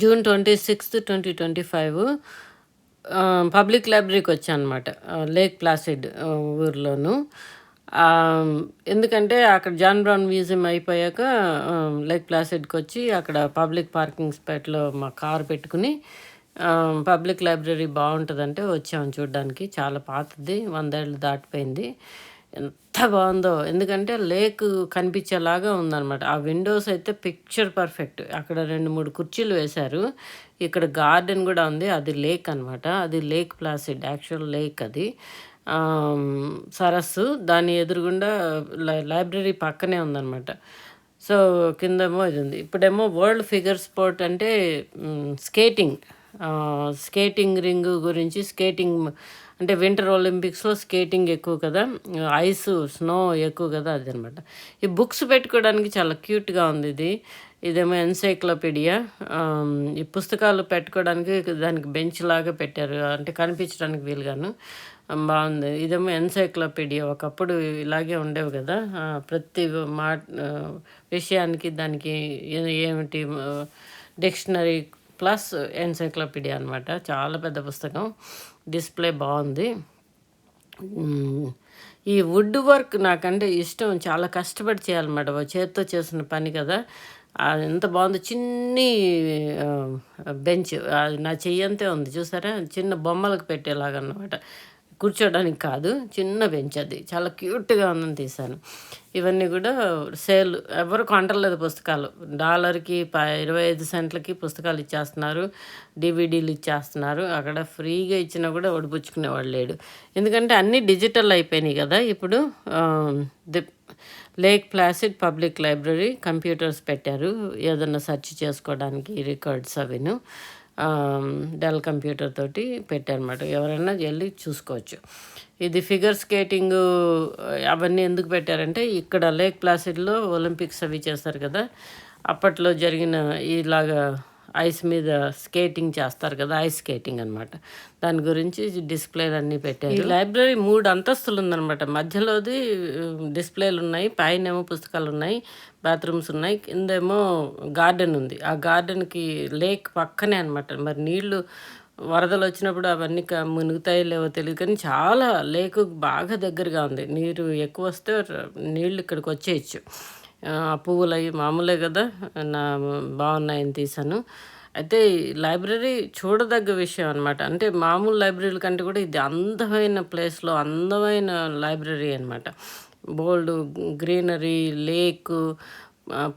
June twenty sixth twenty twenty five public లైబ్రరీకి వచ్చానమాట Lake Placid ఊర్లోను. ఎందుకంటే అక్కడ జాన్ బ్రౌన్ మ్యూజియం అయిపోయాక లేక్ ప్లాసిడ్కి వచ్చి అక్కడ పబ్లిక్ పార్కింగ్ స్పాట్లో మా కార్ పెట్టుకుని పబ్లిక్ లైబ్రరీ బాగుంటుందంటే వచ్చాము చూడడానికి చాలా పాతది వందేళ్ళు దాటిపోయింది. ఎంత బాగుందో. ఎందుకంటే లేక్ కనిపించేలాగా ఉందన్నమాట. ఆ విండోస్ అయితే పిక్చర్ పర్ఫెక్ట్. అక్కడ రెండు మూడు కుర్చీలు వేశారు. ఇక్కడ గార్డెన్ కూడా ఉంది. అది లేక్ అనమాట అది లేక్ ప్లాసిడ్. యాక్చువల్ లేక్ అది. సరస్సు. దాని ఎదురుగుండా లై- లైబ్రరీ పక్కనే ఉందన్నమాట. సో కిందేమో ఇది ఉంది. ఇప్పుడేమో వరల్డ్ ఫిగర్ స్పోర్ట్ అంటే స్కేటింగ్. స్కేటింగ్ రింగ్ గురించి స్కేటింగ్ అంటే వింటర్ ఒలింపిక్స్లో స్కేటింగ్ ఎక్కువ కదా ఐస్ స్నో ఎక్కువ కదా అది అనమాట ఈ బుక్స్ పెట్టుకోవడానికి చాలా క్యూట్గా ఉంది ఇది. ఇదేమో ఎన్సైక్లోపీడియా. ఈ పుస్తకాలు పెట్టుకోవడానికి దానికి బెంచ్ లాగా పెట్టారు. అంటే కనిపించడానికి వీలుగాను. బాగుంది. ఇదేమో ఎన్సైక్లోపీడియా. ఒకప్పుడు ఇలాగే ఉండేవి కదా. ప్రతి మా విషయానికి దానికి ఏ- ఏమిటి డిక్షనరీ ప్లస్ ఎన్సైక్లోపీడియా అనమాట చాలా పెద్ద పుస్తకం. డిస్ప్లే బాగుంది. ఈ వుడ్ వర్క్ నాకంటే ఇష్టం. చాలా కష్టపడి చేయాలన్నమాట. ఓ చేసిన పని కదా. అది ఎంత బాగుంది చిన్ని బెంచ్. అది నా చెయ్యంతే ఉంది. చూసారా? చిన్న బొమ్మలకు పెట్టేలాగా అన్నమాట కూర్చోడానికి కాదు చిన్న బెంచ్ అది. చాలా క్యూట్గా ఉందని తీశాను. ఇవన్నీ కూడా సేల్ ఎవరు కొంటలేదు పుస్తకాలు. డాలర్కి ప ఇరవై ఐదు సెంట్లకి పుస్తకాలు ఇచ్చేస్తున్నారు డివిడీలు ఇచ్చేస్తున్నారు. అక్కడ ఫ్రీగా ఇచ్చినా కూడా ఒడిపుచ్చుకునేవాడు లేడు. ఎందుకంటే అన్నీ డిజిటల్ అయిపోయినాయి కదా. ఇప్పుడు the Lake Placid public library computers పెట్టారు. ఏదన్నా సెర్చ్ చేసుకోవడానికి రికార్డ్స్ అవిను. డెల్ కంప్యూటర్ తోటి పెట్టారనమాట ఎవరైనా వెళ్ళి చూసుకోవచ్చు. ఇది ఫిగర్ స్కేటింగ్ అవన్నీ ఎందుకు పెట్టారంటే ఇక్కడ లేక్ ప్లాసిడ్లో ఒలింపిక్స్ అవి చేస్తారు కదా అప్పట్లో జరిగిన ఇలాగా ఐస్ మీద స్కేటింగ్ చేస్తారు కదా ఐస్ స్కేటింగ్ అనమాట దాని గురించి డిస్ప్లేలు అన్నీ పెట్టారు. ఈ లైబ్రరీ మూడు అంతస్తులు ఉందన్నమాట మధ్యలోది డిస్ప్లేలు ఉన్నాయి పైన ఏమో పుస్తకాలు ఉన్నాయి బాత్రూమ్స్ ఉన్నాయి కిందేమో గార్డెన్ ఉంది. ఆ గార్డెన్కి లేక్ పక్కనే అనమాట మరి నీళ్ళు వరదలు వచ్చినప్పుడు అవన్నీ మునుగుతాయో లేవో తెలియదు కానీ చాలా లేకు బాగా దగ్గరగా ఉంది. నీరు ఎక్కువ వస్తే నీళ్ళు ఇక్కడికి వచ్చేయచ్చు. పువ్వులు అవి మామూలే కదా. నా బాగున్నాయని తీసాను అయితే లైబ్రరీ చూడదగ్గ విషయం అనమాట అంటే మామూలు లైబ్రరీల కంటే కూడా ఇది అందమైన ప్లేస్లో అందమైన లైబ్రరీ అనమాట బోల్డ్ గ్రీనరీ లేక్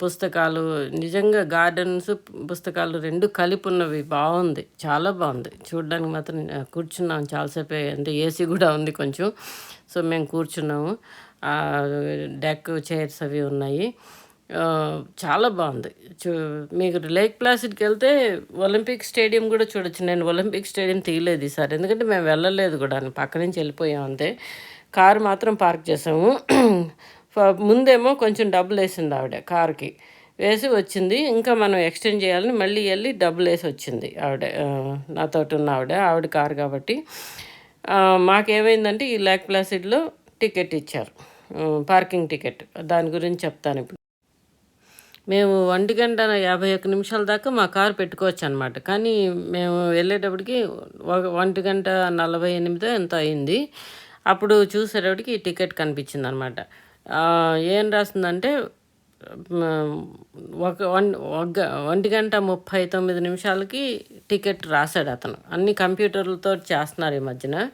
పుస్తకాలు నిజంగా గార్డెన్స్ పుస్తకాలు రెండు కలిపి ఉన్నవి. బాగుంది. చాలా బాగుంది. చూడడానికి మాత్రం కూర్చున్నాం చాలాసేపు. అంటే ఏసీ కూడా ఉంది కొంచెం. సో మేము కూర్చున్నాము. డెక్ చైర్స్ అవి ఉన్నాయి. చాలా బాగుంది. చూ మీకు లేక్ ప్లాసిడ్కి వెళ్తే ఒలింపిక్ స్టేడియం కూడా చూడొచ్చు. నేను ఒలింపిక్ స్టేడియం తీయలేదు ఈసారి. ఎందుకంటే మేము వెళ్ళలేదు కూడా. పక్క నుంచి వెళ్ళిపోయాం అంతే. కారు మాత్రం పార్క్ చేసాము. ముందేమో కొంచెం డబ్బులు వేసింది ఆవిడ కారుకి. వేసి వచ్చింది. ఇంకా మనం ఎక్స్టెండ్ చేయాలని మళ్ళీ వెళ్ళి డబ్బులు వేసి వచ్చింది ఆవిడ. నాతోటి ఉన్న ఆవిడ. ఆవిడ కారు కాబట్టి. మాకేమైందంటే ఈ లేక్ ప్లాసిడ్లో టికెట్ ఇచ్చారు. Parking ticket. దాని గురించి చెప్తాను ఇప్పుడు. మేము ఒంటి గంట యాభై ఒక్క నిమిషాల దాకా మా కారు పెట్టుకోవచ్చు అనమాట కానీ మేము వెళ్ళేటప్పటికి ఒక ఒంటి గంట నలభై ఎనిమిదో ఎంత అయింది. అప్పుడు చూసేటప్పటికి టికెట్ కనిపించింది అనమాట ఏం రాస్తుందంటే ఒక వన్ ఒక ఒంటి గంట ముప్పై తొమ్మిది నిమిషాలకి టికెట్ రాశాడు అతను. అన్ని కంప్యూటర్లతో చేస్తున్నారు ఈ మధ్యన.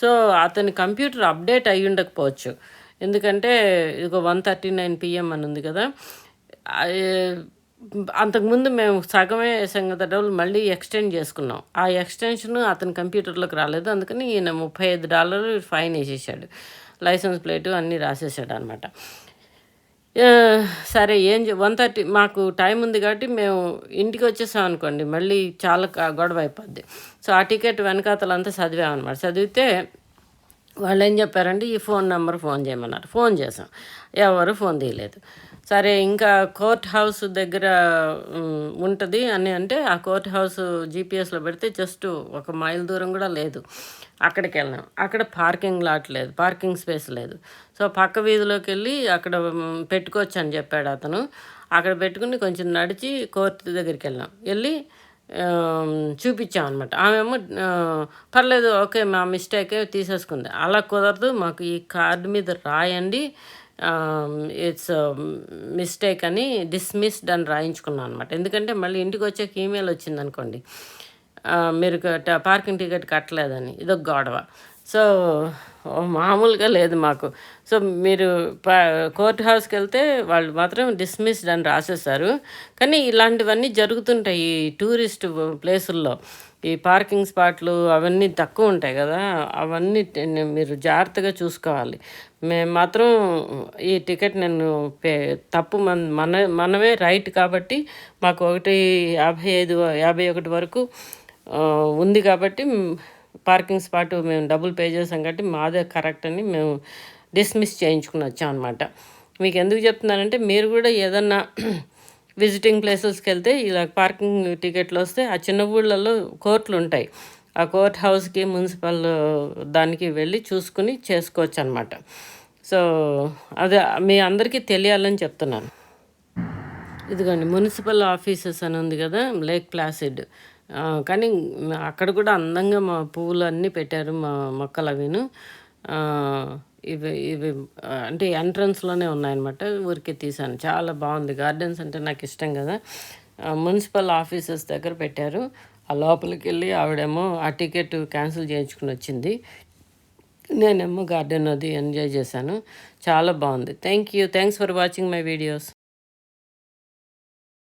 సో అతని కంప్యూటర్ అప్డేట్ అయ్యి ఉండకపోవచ్చు. ఎందుకంటే ఇది వన్ థర్టీ నైన్ పిఎం అని ఉంది కదా. అంతకుముందు మేము సగమే సంగత డబ్బులు మళ్ళీ ఎక్స్టెండ్ చేసుకున్నాం. ఆ ఎక్స్టెన్షన్ అతని కంప్యూటర్లోకి రాలేదు. అందుకని ఈయన ముప్పై ఐదు డాలర్లు ఫైన్ వేసేసాడు. లైసెన్స్ ప్లేటు అన్నీ రాసేసాడు అనమాట సరే ఏం వన్ థర్టీ మాకు టైం ఉంది కాబట్టి మేము ఇంటికి వచ్చేసాం అనుకోండి. మళ్ళీ చాలా గొడవ అయిపోద్ది. సో ఆ టికెట్ వెనకాతలంతా చదివామన్నమాట. చదివితే వాళ్ళు ఏం చెప్పారంటే ఈ ఫోన్ నెంబర్ ఫోన్ చేయమన్నారు. ఫోన్ చేసాం. ఎవరు ఫోన్ తీయలేదు. సరే ఇంకా కోర్ట్ హౌస్ దగ్గర ఉంటుంది అని అంటే ఆ కోర్ట్ హౌస్ జీపీఎస్లో పెడితే జస్ట్ ఒక మైల్ దూరం కూడా లేదు. అక్కడికి వెళ్ళాం అక్కడ పార్కింగ్ లాట్ లేదు పార్కింగ్ స్పేస్ లేదు. సో పక్క వీధిలోకి వెళ్ళి అక్కడ పెట్టుకోవచ్చు అని చెప్పాడు అతను. అక్కడ పెట్టుకుని కొంచెం నడిచి కోర్టు దగ్గరికి వెళ్ళాం వెళ్ళి చూపించాం అనమాట ఆమెమో పర్లేదు ఓకే మా మిస్టేకే తీసేసుకుంది. అలా కుదరదు మాకు ఈ కార్డు మీద రాయండి ఇట్స్ మిస్టేక్ అని డిస్మిస్డ్ అని రాయించుకున్నాను అనమాట ఎందుకంటే మళ్ళీ ఇంటికి వచ్చాక ఈమెయిల్ వచ్చింది అనుకోండి మీరు పార్కింగ్ టికెట్ కట్టలేదని. ఇదొక గొడవ. సో మామూలుగా లేదు మాకు. సో మీరు ప- కోర్ట్ హౌస్కి వెళ్తే వాళ్ళు మాత్రం డిస్మిస్డ్ అని రాసేస్తారు కానీ ఇలాంటివన్నీ జరుగుతుంటాయి ఈ టూరిస్ట్ ప్లేసుల్లో. ఈ పార్కింగ్ స్పాట్లు అవన్నీ తక్కువ ఉంటాయి కదా. అవన్నీ మీరు జాగ్రత్తగా చూసుకోవాలి. మేము మాత్రం ఈ టికెట్ నేను పే తప్పు మన మన మనమే రైట్ కాబట్టి మాకు ఒకటి యాభై ఐదు యాభై ఒకటి వరకు ఉంది కాబట్టి పార్కింగ్ స్పాట్ మేము డబ్బులు పే చేసాం కాబట్టి మాదే కరెక్ట్ అని మేము డిస్మిస్ చేయించుకుని వచ్చాం అనమాట మీకు ఎందుకు చెప్తున్నానంటే మీరు కూడా ఏదన్నా విజిటింగ్ ప్లేసెస్కి వెళ్తే ఇలా పార్కింగ్ టికెట్లు వస్తే ఆ చిన్న ఊళ్ళల్లో కోర్టులు ఉంటాయి. ఆ కోర్ట్ హౌస్కి మున్సిపల్ దానికి వెళ్ళి చూసుకుని చేసుకోవచ్చు అనమాట సో అదే మీ అందరికీ తెలియాలని చెప్తున్నాను. ఇదిగోండి మున్సిపల్ ఆఫీసెస్ అని ఉంది కదా లేక్ ప్లాసిడ్. కానీ అక్కడ కూడా అందంగా మా పువ్వులు అన్నీ పెట్టారు మా మొక్కలు అవిను ఇవి ఇవి అంటే ఎంట్రన్స్లోనే ఉన్నాయన్నమాట. ఊరికే తీసాను చాలా బాగుంది. గార్డెన్స్ అంటే నాకు ఇష్టం కదా. మున్సిపల్ ఆఫీసెస్ దగ్గర పెట్టారు. ఆ లోపలికి వెళ్ళి ఆవిడేమో ఆ టికెట్ క్యాన్సిల్ చేయించుకుని వచ్చింది. నేనేమో గార్డెన్ అది ఎంజాయ్ చేశాను. చాలా బాగుంది. Thank you thanks for watching my videos